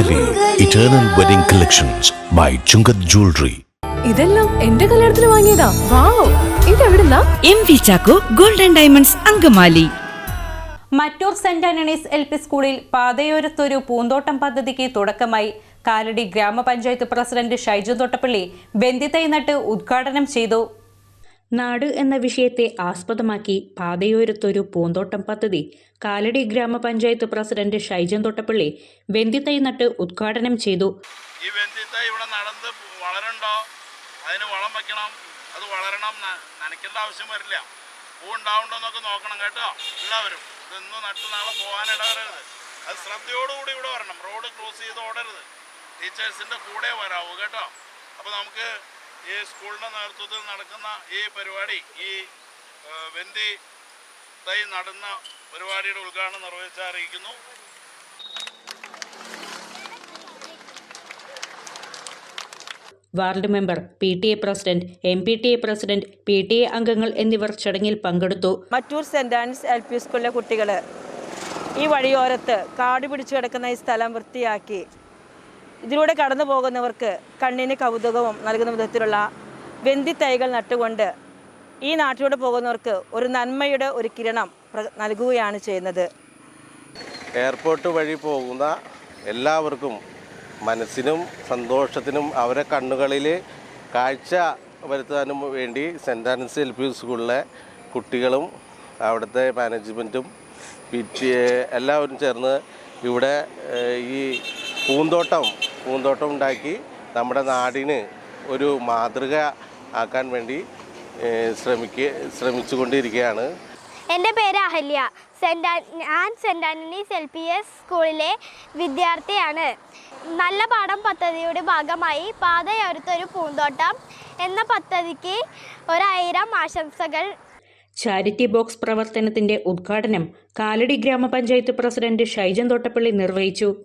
Eternal Wedding Collections by Chungath Jewelry. ഇതെല്ലാം എന്റെ കല്യാണത്തിന് വാങ്ങിയതാ. Wow ഇതെവിടുന്നാ? M V Chacko golden diamonds Angamaly. Mattoor saint Antony's L P സ്കൂളിൽ പാതയോരത്തൊരു പൂന്തോട്ടം പദ്ധതിക്ക് തുടക്കമായി കാലടി ഗ്രാമപഞ്ചായത്ത് പ്രസിഡന്റ് ഷൈജു തൊട്ടപ്പള്ളി ബന്ദിത്തൈ നട്ട് ഉദ്ഘാടനം ചെയ്തു. നാട് എന്ന വിഷയത്തെ ആസ്പദമാക്കി പാതയോരത്തൊരു പൂന്തോട്ടം പദ്ധതി കാലടി ഗ്രാമപഞ്ചായത്ത് പ്രസിഡന്റ് ഷൈജൻ തൊട്ടപ്പള്ളി വെന്തിത്തൈ നട്ട് ഉദ്ഘാടനം ചെയ്തു. ഈ വെന്തിത്തൈ ഇവിടെ നടന്ന് വളരണ്ടോ? അതിന് വളം വെക്കണം. അത് വളരണം നനയ്ക്കേണ്ട ആവശ്യം വരില്ല. പൂ ഉണ്ടാവുണ്ടോ എന്നൊക്കെ നോക്കണം കേട്ടോ എല്ലാവരും. ഇതൊന്നും നട്ട് നാളെ പോകാൻ ഇടവരരുത് അത് ശ്രദ്ധയോടുകൂടി ഇവിടെ വരണം. റോഡ് ക്രോസ് ചെയ്ത് ഓടരുത്. ടീച്ചേഴ്സിന്റെ കൂടെ വരാവൂ കേട്ടോ. അപ്പോൾ നമുക്ക് ഈ സ്കൂളിന്റെ നേതൃത്വത്തിൽ നടക്കുന്ന ഈ പരിപാടി ഈ വെന്തി തൈ നടുന്ന പരിപാടിയുടെ ഉദ്ഘാടനം നിർവഹിച്ച് അറിയിക്കുന്നു ward member P T A president M P T A president P T A അംഗങ്ങൾ എന്നിവർ ചടങ്ങിൽ പങ്കെടുത്തു. Mattoor saint Ann's L P സ്കൂളിലെ കുട്ടികൾ ഈ വഴിയോരത്ത് കാട് പിടിച്ചു കിടക്കുന്ന ഈ സ്ഥലം വൃത്തിയാക്കി ഇതിലൂടെ കടന്നു പോകുന്നവർക്ക് കണ്ണിന് കൗതുകവും നൽകുന്ന വിധത്തിലുള്ള വെന്തി തൈകൾ നട്ടുകൊണ്ട് ഈ നാട്ടിലൂടെ പോകുന്നവർക്ക് ഒരു നന്മയുടെ ഒരു കിരണം നൽകുകയാണ് ചെയ്യുന്നത്. എയർപോർട്ട് വഴി പോകുന്ന എല്ലാവർക്കും മനസ്സിനും സന്തോഷത്തിനും അവരെ കണ്ണുകളിൽ കാഴ്ച വരുത്താനും വേണ്ടി സെന്റ് ആൻസ് എൽ പി സ്കൂളിലെ കുട്ടികളും അവിടുത്തെ മാനേജ്മെന്റും പി ടി എല്ലാവരും ചേർന്ന് ഇവിടെ ഈ പൂന്തോട്ടം പൂന്തോട്ടം ഉണ്ടാക്കി നമ്മുടെ നാടിന് ഒരു മാതൃക ആക്കാൻ വേണ്ടി ശ്രമിക്കുക ശ്രമിച്ചുകൊണ്ടിരിക്കുകയാണ്. എന്റെ പേര് അഹല്യ. സെന്റ് ആൻ- ഞാൻ saint Antony's L P S സ്കൂളിലെ വിദ്യാർത്ഥിയാണ്. നല്ല പാഠം പദ്ധതിയുടെ ഭാഗമായി പാതയോരത്തൊരു പൂന്തോട്ടം എന്ന പദ്ധതിക്ക് ഒരായിരം ആശംസകൾ. ചാരിറ്റി ബോക്സ് പ്രവർത്തനത്തിന്റെ ഉദ്ഘാടനം കാലടി ഗ്രാമപഞ്ചായത്ത് പ്രസിഡന്റ് ഷൈജൻ തോട്ടപ്പള്ളി നിർവഹിച്ചു.